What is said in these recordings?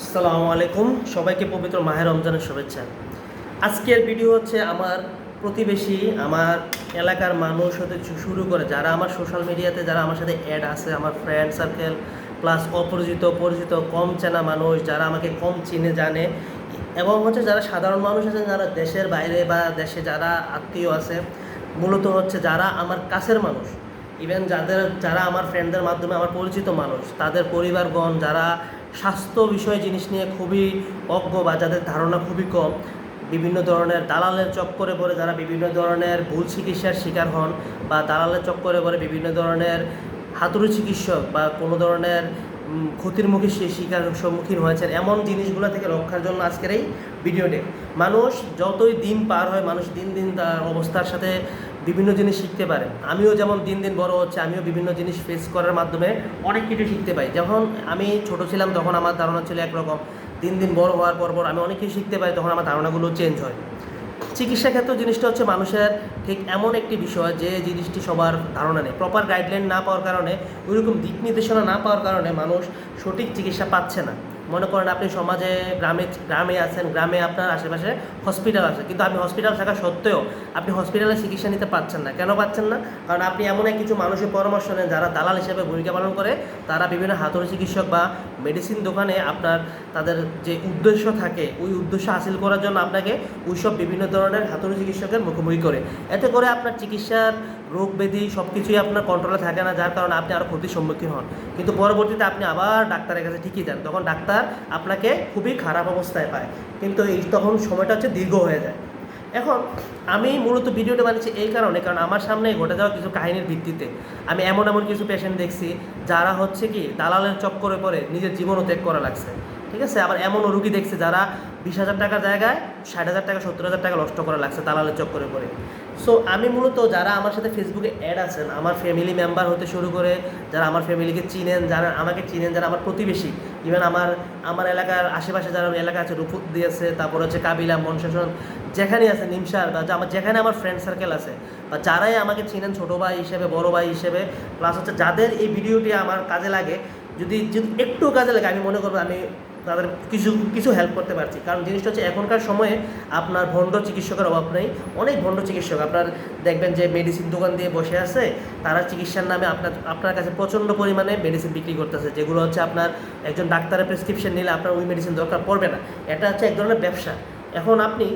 আসসালামু আলাইকুম। সবাইকে পবিত্র মাহের রমজানের শুভেচ্ছা। আজকের ভিডিও হচ্ছে আমার প্রতিবেশী, আমার এলাকার মানুষ হতে শুরু করে যারা আমার সোশ্যাল মিডিয়াতে যারা আমার সাথে অ্যাড আছে, আমার ফ্রেন্ড সার্কেল প্লাস অপরিচিত, পরিচিত, কম চেনা মানুষ যারা আমাকে কম চিনে, জানে এবং হচ্ছে যারা সাধারণ মানুষ আছে যারা দেশের বাইরে বা দেশে যারা আত্মীয় আছে, মূলত হচ্ছে যারা আমার কাছের মানুষ। ইভেন যাদের, যারা আমার ফ্রেন্ডদের মাধ্যমে আমার পরিচিত মানুষ, তাদের পরিবারগণ, যারা স্বাস্থ্য বিষয় জিনিস নিয়ে খুবই অজ্ঞ বা যাদের ধারণা খুবই কম, বিভিন্ন ধরনের দালালের চক্করে পড়ে যারা বিভিন্ন ধরনের ভুল চিকিৎসার শিকার হন বা দালালের চক্করে পড়ে বিভিন্ন ধরনের হাতুড়ি চিকিৎসক বা কোনো ধরনের ক্ষতির মুখে সে শিকার সম্মুখীন হয়েছেন, এমন জিনিসগুলো থেকে রক্ষার জন্য আজকের এই ভিডিওটি মানুষ যতই দিন পার হয়, মানুষ দিন দিন তার অবস্থার সাথে বিভিন্ন জিনিস শিখতে পারে। আমিও যেমন দিন দিন বড় হচ্ছে, আমিও বিভিন্ন জিনিস ফেস করার মাধ্যমে অনেক কিছু শিখতে পাই যখন আমি ছোট ছিলাম তখন আমার ধারণা ছিল একরকম। দিন দিন বড় হওয়ার পর পর আমি অনেক কিছু শিখতে পারি, তখন আমার ধারণাগুলো চেঞ্জ হয়। চিকিৎসা ক্ষেত্রে জিনিসটা হচ্ছে মানুষের ঠিক এমন একটি বিষয় যে জিনিসটি সবার ধারণা নেই। প্রপার গাইডলাইন না পাওয়ার কারণে, ওইরকম দিক নির্দেশনা না পাওয়ার কারণে মানুষ সঠিক চিকিৎসা পাচ্ছে না। মনে করেন আপনি সমাজে, গ্রামে গ্রামে আছেন, গ্রামে আপনার আশেপাশে হসপিটাল আছে। কিন্তু আপনি হসপিটাল থাকা সত্ত্বেও আপনি হসপিটালে চিকিৎসা নিতে পারছেন না। কেন পাচ্ছেন না? কারণ আপনি এমন এক কিছু মানুষের পরামর্শ নেন যারা দালাল হিসেবে ভূমিকা পালন করে। তারা বিভিন্ন হাতুড়ি চিকিৎসক বা মেডিসিন দোকানে আপনার তাদের যে উদ্দেশ্য থাকে, ওই উদ্দেশ্য হাসিল করার জন্য আপনাকে ওইসব বিভিন্ন ধরনের হাতুড়ি চিকিৎসকের মুখোমুখি করে। এতে করে আপনার চিকিৎসার রোগ ব্যাধি সব কিছুই আপনার কন্ট্রোলে থাকে না, যার কারণে আপনি আরও ক্ষতির সম্মুখীন হন। কিন্তু পরবর্তীতে আপনি আবার ডাক্তারের কাছে ঠিকই যান, তখন ডাক্তার আপনাকে খুবই খারাপ অবস্থায় পায়। কিন্তু এই তখন সময়টা হচ্ছে দীর্ঘ হয়ে যায়। এখন, আমি মূলত ভিডিওটা বানিয়েছি এই কারণে, কারণ আমার সামনে ঘটে যাওয়া কিছু কাহিনীর ভিত্তিতে। আমি এমন এমন কিছু পেশেন্ট দেখছি, যারা হচ্ছে কি, দালালের চক্করে পড়ে নিজের জীবনও ত্যাগ করা লাগছে। ঠিক আছে? আবার এমনও রুগী দেখছে যারা বিশ হাজার টাকার জায়গায় ষাট হাজার টাকা, সত্তর হাজার টাকা নষ্ট করা লাগছে দালালের চক্করে পড়ে। সো আমি মূলত যারা আমার সাথে ফেসবুকে অ্যাড আছেন, আমার ফ্যামিলি মেম্বার হতে শুরু করে, যারা আমার ফ্যামিলিকে চিনেন, যারা আমাকে চিনেন, যারা আমার প্রতিবেশী ইভেন আমার আমার এলাকার আশেপাশে যারা এলাকা আছে রূপুর দিয়েছে তারপর হচ্ছে কাবিলা মনশাসন যেখানে আছে, নিমসার, বা আমার, যেখানে আমার ফ্রেন্ড সার্কেল আছে, বা যারাই আমাকে চিনেন, ছোটো ভাই হিসেবে, বড় ভাই হিসেবে প্লাস হচ্ছে যাদের এই ভিডিওটি আমার কাজে লাগে, যদি যদি একটু কাজে লাগে, আমি মনে করব আমি তাদের কিছু কিছু হেল্প করতে পারছি। কারণ জিনিসটা হচ্ছে এখনকার সময়ে আপনার ভণ্ড চিকিৎসকের অভাব নেই। অনেক ভণ্ড চিকিৎসক, আপনার দেখবেন যে মেডিসিন দোকান দিয়ে বসে আছে, তারা চিকিৎসার নামে আপনার আপনার কাছে প্রচণ্ড পরিমাণে মেডিসিন বিক্রি করতেছে। যেগুলো হচ্ছে আপনার একজন ডাক্তারের প্রেসক্রিপশন নিলে আপনার ওই মেডিসিন দরকার পড়বে না। এটা হচ্ছে এক ধরনের ব্যবসা। এখন আপনি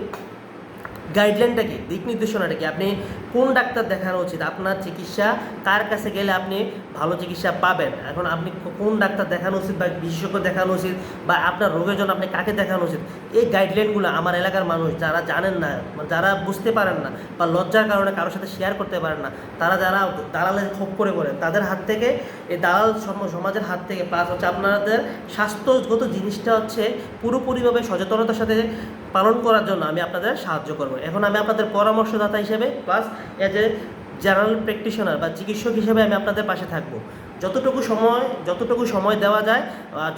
গাইডলাইনটা কি? দিক নির্দেশনাটা কি? আপনি কোন ডাক্তার দেখানো উচিত? আপনার চিকিৎসা কার কাছে গেলে আপনি ভালো চিকিৎসা পাবেন। এখন আপনি কোন ডাক্তার দেখানো উচিত বা বিশেষজ্ঞ দেখানো উচিত বা আপনার রোগের জন্য আপনি কাকে দেখানো উচিত? এই গাইডলাইনগুলো আমার এলাকার মানুষ যারা জানেন না, যারা বুঝতে পারেন না বা লজ্জার কারণে কারোর সাথে শেয়ার করতে পারেন না, তারা যারা দালালের খোপ করে পড়ে তাদের হাত থেকে, এই দালাল সম- সমাজের হাত থেকে প্লাস হচ্ছে আপনাদের স্বাস্থ্যগত জিনিসটা হচ্ছে পুরোপুরিভাবে সচেতনতার সাথে পালন করার জন্য আমি আপনাদের সাহায্য করব। এখন আমি আপনাদের পরামর্শদাতা হিসেবে plus as a general practitioner বা চিকিৎসক হিসেবে আমি আপনাদের পাশে থাকব। যতটুকু সময় যতটুকু সময় দেওয়া যায়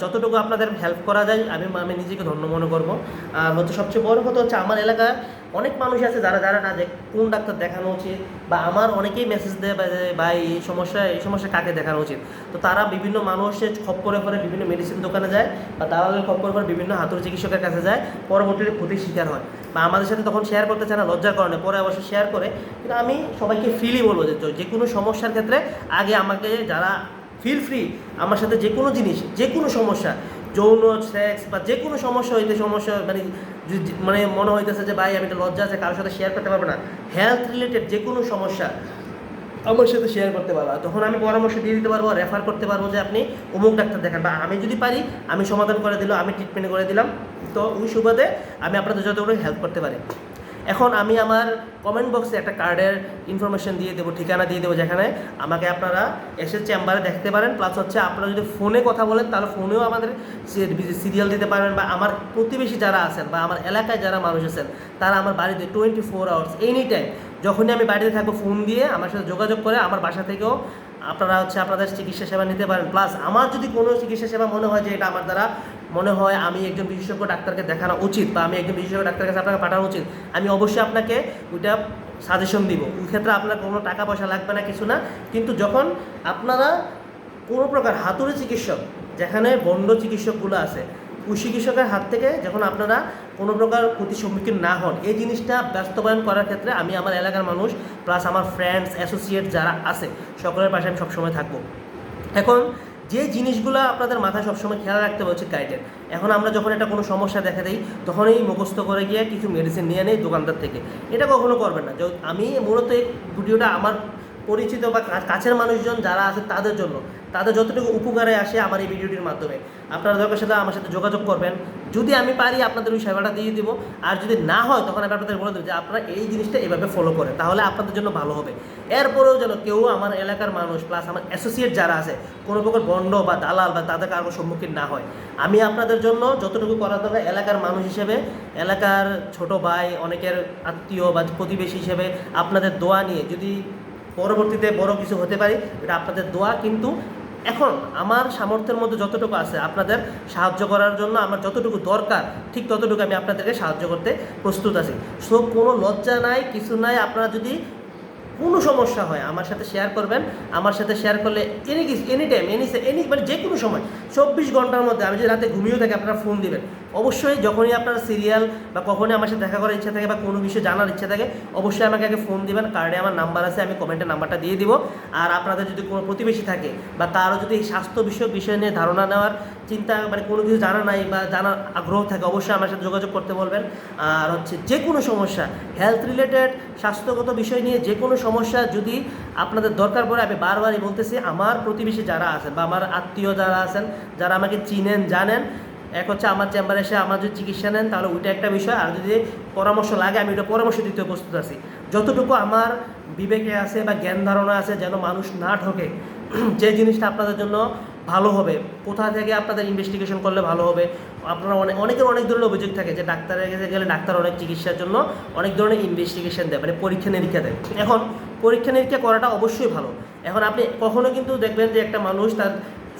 যতটুকু আপনাদের হেল্প করা যায়, আমি আমি নিজেকে ধন্য মনে করব। আর হচ্ছে সবচেয়ে বড় কথা হচ্ছে আমার এলাকায় অনেক মানুষ আছে যারা যারা না যে কোন ডাক্তার দেখানো উচিত বা আমার অনেকেই মেসেজ দেয় বা এই সমস্যা এই সমস্যা কাকে দেখানো উচিত? তো তারা বিভিন্ন মানুষের খপ্পরে পরে বিভিন্ন মেডিসিন দোকানে যায় বা দালালের খপ্পরে পরে বিভিন্ন হাতুড়ি চিকিৎসকের কাছে যায়, পরবর্তীতে ক্ষতির শিকার হয়। বা আমাদের সাথে তখন শেয়ার করতে চায় না লজ্জার কারণে পরে অবশ্য শেয়ার করে। কিন্তু আমি সবাইকে ফ্রিলি বলব যে যে কোনো সমস্যার ক্ষেত্রে আগে আমাকে যারা ফিল ফ্রি আমার সাথে যে কোনো জিনিস, যে কোনো সমস্যা, যৌন সেক্স বা যে কোনো সমস্যা হইতে সমস্যা মানে মানে মনে হইতেছে যে, ভাই, আমি একটা লজ্জা আছে, কারোর সাথে শেয়ার করতে পারব না। হেলথ রিলেটেড যে কোনো সমস্যা, আমার সাথে শেয়ার করতে পারব। তখন আমি পরামর্শ দিয়ে দিতে পারব রেফার করতে পারব যে, আপনি অমুক ডাক্তার দেখান। বা, আমি যদি পারি, আমি সমাধান করে দিলাম আমি ট্রিটমেন্ট করে দিলাম। তো ওই সুবাদে আমি আপনাদের যতটুকু হেল্প করতে পারি। এখন আমি আমার কমেন্ট বক্সে একটা কার্ডের ইনফরমেশন দিয়ে দেবো, ঠিকানা দিয়ে দেবো যেখানে। আমাকে আপনারা এসে চেম্বারে দেখতে পারেন প্লাস হচ্ছে আপনারা যদি ফোনে কথা বলেন, তাহলে ফোনেও আমাদের সিরিয়াল দিতে পারেন বা আমার প্রতিবেশী যারা আছেন বা আমার এলাকায় যারা মানুষ আছেন, তারা আমার বাড়িতে twenty four hours any time যখনই আমি বাড়িতে থাকব ফোন দিয়ে আমার সাথে যোগাযোগ করে আমার বাসা থেকেও আপনারা হচ্ছে আপনাদের চিকিৎসা সেবা নিতে পারেন। প্লাস আমার যদি কোনো চিকিৎসা সেবা মনে হয় যে এটা আমার দ্বারা মনে হয় আমি একজন বিশেষজ্ঞ ডাক্তারকে দেখানো উচিত বা আমি একজন বিশেষজ্ঞ ডাক্তারের কাছে আপনাকে পাঠানো উচিত, আমি অবশ্যই আপনাকে ওইটা সাজেশন দিব। ওই ক্ষেত্রে আপনার কোনো টাকা পয়সা লাগবে না, কিছু না, কিন্তু যখন আপনারা কোনো প্রকার হাতুড়ি চিকিৎসক, যেখানে বন্ড চিকিৎসকগুলো আছে, ওই চিকিৎসকের হাত থেকে যখন আপনারা কোনো প্রকার ক্ষতির সম্মুখীন না হন, এই জিনিসটা বাস্তবায়ন করার ক্ষেত্রে আমি আমার এলাকার মানুষ প্লাস আমার ফ্রেন্ডস অ্যাসোসিয়েট যারা আছে, সকলের পাশে আমি সবসময় থাকব। এখন যে জিনিসগুলো আপনাদের মাথায় সবসময় খেয়াল রাখতে হবে হচ্ছে গাইডের এখন আমরা যখন একটা কোনো সমস্যা দেখা দিই, তখনই মুখস্থ করে গিয়ে কিছু মেডিসিন নিয়ে নেই দোকানদার থেকে। এটা কখনো করবেন না। আমি মূলত এই ভিডিওটা আমার পরিচিত বা কাছের মানুষজন যারা আছে তাদের জন্য। তাদের যতটুকু উপকারে আসে আমার এই ভিডিওটির মাধ্যমে। আপনারা দরকার সাথে আমার সাথে যোগাযোগ করবেন। যদি আমি পারি, আপনাদের ওই সেবাটা দিয়ে দিব। আর যদি না হয়, তখন আমি আপনাদের বলে দেবো যে আপনারা এই জিনিসটা এভাবে ফলো করেন, তাহলে আপনাদের জন্য ভালো হবে। এরপরেও যেন কেউ আমার এলাকার মানুষ প্লাস আমার অ্যাসোসিয়েট যারা আছে, কোনো প্রকার বন্ড বা দালাল বা তাদের কারও সম্মুখীন না হয়। আমি আপনাদের জন্য যতটুকু করা দরকার, এলাকার মানুষ হিসেবে, এলাকার ছোট ভাই, অনেকের আত্মীয় বা প্রতিবেশী হিসেবে আপনাদের দোয়া নিয়ে যদি পরবর্তীতে বড় কিছু হতে পারি, এটা আপনাদের দোয়া। কিন্তু এখন আমার সামর্থ্যের মধ্যে যতটুকু আছে, আপনাদের সাহায্য করার জন্য আমার যতটুকু দরকার, ঠিক ততটুকু আমি আপনাদেরকে সাহায্য করতে প্রস্তুত আছি। সো, কোনো লজ্জা নাই, কিছু নাই। আপনারা যদি কোনো সমস্যা হয়, আমার সাথে শেয়ার করবেন। আমার সাথে শেয়ার করলে any any time any any মানে যে কোনো সময়, চব্বিশ ঘণ্টার মধ্যে আমি যদি রাতে ঘুমিয়েও থাকি, আপনারা ফোন দিবেন। অবশ্যই যখনই আপনার সিরিয়াল বা কখনই আমার সাথে দেখা করার ইচ্ছা থাকে বা কোনো বিষয়ে জানার ইচ্ছা থাকে, অবশ্যই আমাকে আগে ফোন দিবেন। কার্ডে আমার নাম্বার আছে, আমি কমেন্টে নাম্বারটা দিয়ে দিব। আর আপনাদের যদি কোনো প্রতিবেশী থাকে বা কারও যদি স্বাস্থ্য বিষয়ক বিষয় নিয়ে ধারণা নেওয়ার চিন্তা মানে কোনো কিছু জানা নাই বা জানার আগ্রহ থাকে, অবশ্যই আমার সাথে যোগাযোগ করতে বলবেন। আর হচ্ছে যে কোনো সমস্যা হেলথ রিলেটেড স্বাস্থ্যগত বিষয় নিয়ে যে কোনো সমস্যা যদি আপনাদের দরকার পড়ে, আমি বারবারই বলতেছি, আমার প্রতিবেশী যারা আছেন বা আমার আত্মীয় যারা আছেন, যারা আমাকে চিনেন, জানেন এক হচ্ছে আমার চেম্বারে এসে আমার যদি চিকিৎসা নেন, তাহলে ওইটা একটা বিষয়। আর যদি পরামর্শ লাগে, আমি ওইটা পরামর্শ দিতে প্রস্তুত আছি। যতটুকু আমার বিবেকে আছে বা জ্ঞান ধারণা আছে, যেন মানুষ না ঠকে, যে জিনিসটা আপনাদের জন্য ভালো হবে, কোথা থেকে আপনাদের ইনভেস্টিগেশন করলে ভালো হবে? আপনারা অনেক অনেকের অনেক ধরনের অভিযোগ থাকে যে ডাক্তারের কাছে গেলে ডাক্তার অনেক চিকিৎসার জন্য অনেক ধরনের ইনভেস্টিগেশন দেয় মানে পরীক্ষা নিরীক্ষা দেয়। এখন পরীক্ষা নিরীক্ষা করাটা অবশ্যই ভালো। এখন আপনি কখনো কিন্তু দেখবেন যে একটা মানুষ তার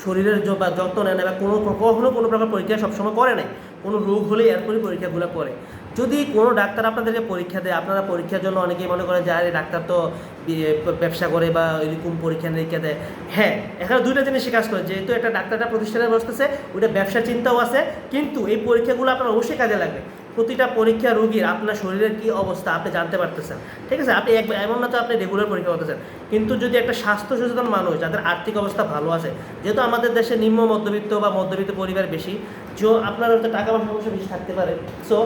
শরীরের বা যত্ন নেয় না বা কোনো কখনো কোনো প্রকার পরীক্ষা সবসময় করে নাই। কোনো রোগ হলে এরপরই পরীক্ষাগুলো করে। যদি কোনো ডাক্তার আপনাদেরকে পরীক্ষা দেয়, আপনারা পরীক্ষার জন্য অনেকেই মনে করেন যে, আরে, ডাক্তার তো ব্যবসা করে বা এরকম পরীক্ষা নিরীক্ষা দেয়। হ্যাঁ এখানে দুইটা জিনিসই কাজ করে। যেহেতু একটা ডাক্তারটা প্রতিষ্ঠানে বসতেছে ওইটা ব্যবসার চিন্তাও আছে, কিন্তু এই পরীক্ষাগুলো আপনার অবশ্যই কাজে লাগবে। প্রতিটা পরীক্ষা রুগীর আপনার শরীরের কী অবস্থা আপনি জানতে পারতেছেন। ঠিক আছে? আপনি এমন না তো আপনি রেগুলার পরীক্ষা করতেছেন। কিন্তু যদি একটা স্বাস্থ্য সচেতন মানুষ যাদের আর্থিক অবস্থা ভালো আছে, যেহেতু আমাদের দেশে নিম্ন মধ্যবিত্ত বা মধ্যবিত্ত পরিবার বেশি যে আপনার হয়তো টাকা পয়সা বেশি থাকতে পারে। সো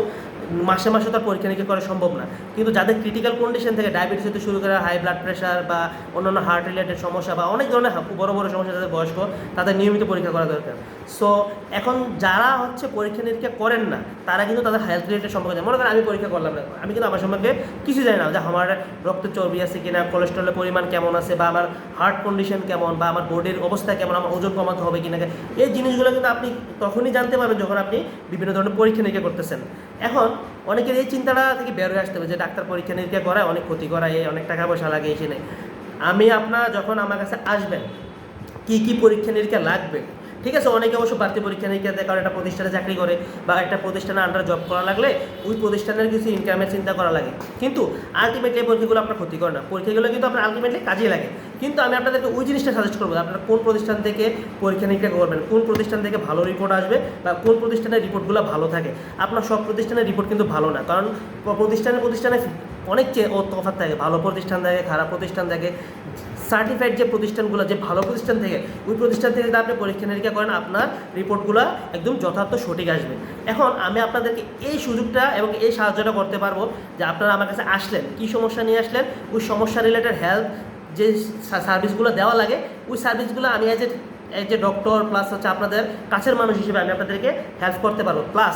মাসে মাসে তার পরীক্ষা নিরীক্ষা করা সম্ভব না। কিন্তু যাদের ক্রিটিক্যাল কন্ডিশন থেকে ডায়াবেটিস হতে শুরু করে হাই ব্লাড প্রেশার বা অন্যান্য হার্ট রিলেটেড সমস্যা বা অনেক ধরনের বড় বড় সমস্যা যাদের বয়স্ক, তাদের নিয়মিত পরীক্ষা করা দরকার। সো এখন যারা হচ্ছে পরীক্ষা নিরীক্ষা করেন না, তারা কিন্তু তাদের হেলথ রিলেটেড সম্পর্কে জানে। মনে করেন আমি পরীক্ষা করলাম না, আমি কিন্তু আমার সম্পর্কে কিছু জানি না। যে আমার রক্ত চর্বি আছে কিনা কোলেস্ট্রলের পরিমাণ কেমন আছে বা আমার হার্ট কন্ডিশন কেমন বা আমার বডির অবস্থা কেমন, আমার ওজন কমাতে হবে কিনা। এই জিনিসগুলো কিন্তু আপনি তখনই জানতে পারবেন যখন আপনি বিভিন্ন ধরনের পরীক্ষা নিরীক্ষা করতেছেন। এখন অনেকের এই চিন্তাটা থেকে বের হয়ে আসতে হবে যে ডাক্তার পরীক্ষা নিরীক্ষা করায় অনেক ক্ষতি করায়, এই অনেক টাকা পয়সা লাগে এসে নেই। আমি আপনার যখন আমার কাছে আসবেন, কি কি পরীক্ষা নিরীক্ষা লাগবে ঠিক আছে, অনেকে অবশ্য বাড়তি পরীক্ষা নিরীক্ষা দেয়, কারণ একটা প্রতিষ্ঠানে চাকরি করে বা একটা প্রতিষ্ঠানে আন্ডার জব করা লাগলে ওই প্রতিষ্ঠানের কিছু ইনকামের চিন্তা করা লাগে। কিন্তু আলটিমেটলি এই পরীক্ষাগুলো আপনার ক্ষতি করে না। পরীক্ষাগুলো কিন্তু আপনার আলটিমেটলি কাজেই লাগে। কিন্তু আমি আপনাদেরকে ওই জিনিসটা সাজেস্ট করব আপনারা কোন প্রতিষ্ঠান থেকে পরীক্ষা নিরীক্ষা করবেন, কোন প্রতিষ্ঠান থেকে ভালো রিপোর্ট আসবে বা কোন প্রতিষ্ঠানের রিপোর্টগুলো ভালো থাকে। আপনার সব প্রতিষ্ঠানের রিপোর্ট কিন্তু ভালো না, কারণ প্রতিষ্ঠানে প্রতিষ্ঠানে অনেক তফাৎ থাকে। ভালো প্রতিষ্ঠান থাকে খারাপ প্রতিষ্ঠান থাকে সার্টিফাইড যে প্রতিষ্ঠানগুলো, যে ভালো প্রতিষ্ঠান থেকে, ওই প্রতিষ্ঠান থেকে যদি আপনি পরীক্ষা নিরীক্ষা করেন, আপনার রিপোর্টগুলো একদম যথার্থ সঠিক আসবে। এখন আমি আপনাদেরকে এই সুযোগটা এবং এই সাহায্যটা করতে পারব যে আপনারা আমার কাছে আসলেন, কী সমস্যা নিয়ে আসলেন, ওই সমস্যা রিলেটেড হেলথ যে সার্ভিসগুলো দেওয়া লাগে, ওই সার্ভিসগুলো আমি এজ এ যে ডক্টর প্লাস হচ্ছে আপনাদের কাছের মানুষ হিসেবে আমি আপনাদেরকে হেল্প করতে পারব। প্লাস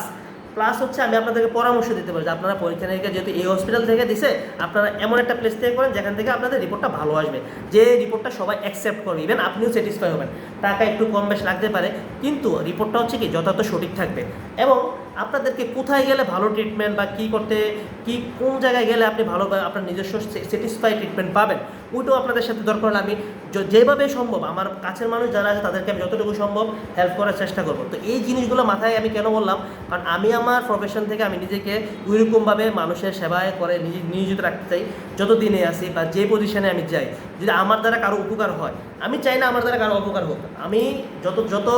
প্লাস হচ্ছে আমি আপনাদেরকে পরামর্শ দিতে পারি যে আপনারা পরীক্ষা নিরীক্ষা যেহেতু এই হসপিটাল থেকে দিছে, আপনারা এমন একটা প্লেস থেকে করেন যেখান থেকে আপনাদের রিপোর্টটা ভালো আসবে। যে রিপোর্টটা সবাই অ্যাকসেপ্ট করবে ইভেন আপনিও স্যাটিসফাই হবেন। টাকা একটু কম বেশ লাগতে পারে, কিন্তু রিপোর্টটা হচ্ছে কি যথার্থ সঠিক থাকবে। এবং আপনাদেরকে কোথায় গেলে ভালো ট্রিটমেন্ট বা কী করতে, কি, কোন জায়গায় গেলে আপনি ভালো আপনার নিজস্ব স্যাটিসফাই ট্রিটমেন্ট পাবেন, ওইটাও আপনাদের সাথে দরকার হলে আমি যেভাবে সম্ভব, আমার কাছের মানুষ যারা আছে তাদেরকে আমি যতটুকু সম্ভব হেল্প করার চেষ্টা করব। তো এই জিনিসগুলো মাথায় আমি কেন বললাম? কারণ আমি আমার প্রফেশন থেকে আমি নিজেকে ওইরকমভাবে মানুষের সেবায় করে নিজে, নিয়োজিত রাখতে চাই, যত দিনে আসি বা যে পজিশনে আমি যাই, যদি আমার দ্বারা কারও উপকার হয়, আমি চাই না আমার দ্বারা কারও উপকার হোক। আমি যত যত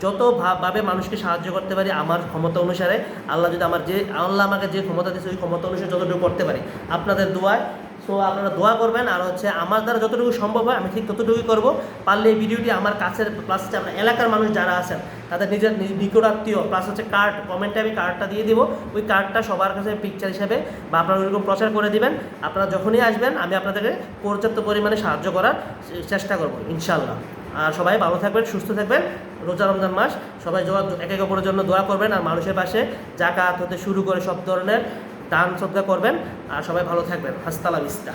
যত ভাবে মানুষকে সাহায্য করতে পারি আমার ক্ষমতা অনুসারে, আল্লাহ যদি আমার যে, আল্লাহ আমাকে যে ক্ষমতা দিয়েছে ওই ক্ষমতা অনুসারে যতটুকু করতে পারি। আপনাদের দোয়ায়, সো আপনারা দোয়া করবেন আর হচ্ছে আমার দ্বারা যতটুকু সম্ভব হয় আমি ঠিক ততটুকুই করব। পারলে এই ভিডিওটি আমার কাছের প্লাস হচ্ছে আপনার এলাকার মানুষ যারা আছেন, তাদের নিজের নিজ- নিকটাত্মীয় প্লাস হচ্ছে কার্ড কমেন্টে আমি কার্ডটা দিয়ে দিব। ওই কার্ডটা সবার কাছে পিকচার হিসেবে বা আপনারা ওইরকম প্রচার করে দিবেন। আপনারা যখনই আসবেন, আমি আপনাদেরকে পর্যাপ্ত পরিমাণে সাহায্য করার চেষ্টা করব ইনশাল্লাহ আর সবাই ভালো থাকবেন, সুস্থ থাকবেন। রোজা রমজান মাস, সবাই জোয়া এক এক অপরের জন্য দোয়া করবেন আর মানুষের পাশে জাকাত হতে শুরু করে সব ধরনের দান শ্রদ্ধা করবেন। আর সবাই ভালো থাকবেন। হাস্তালা বিস্তা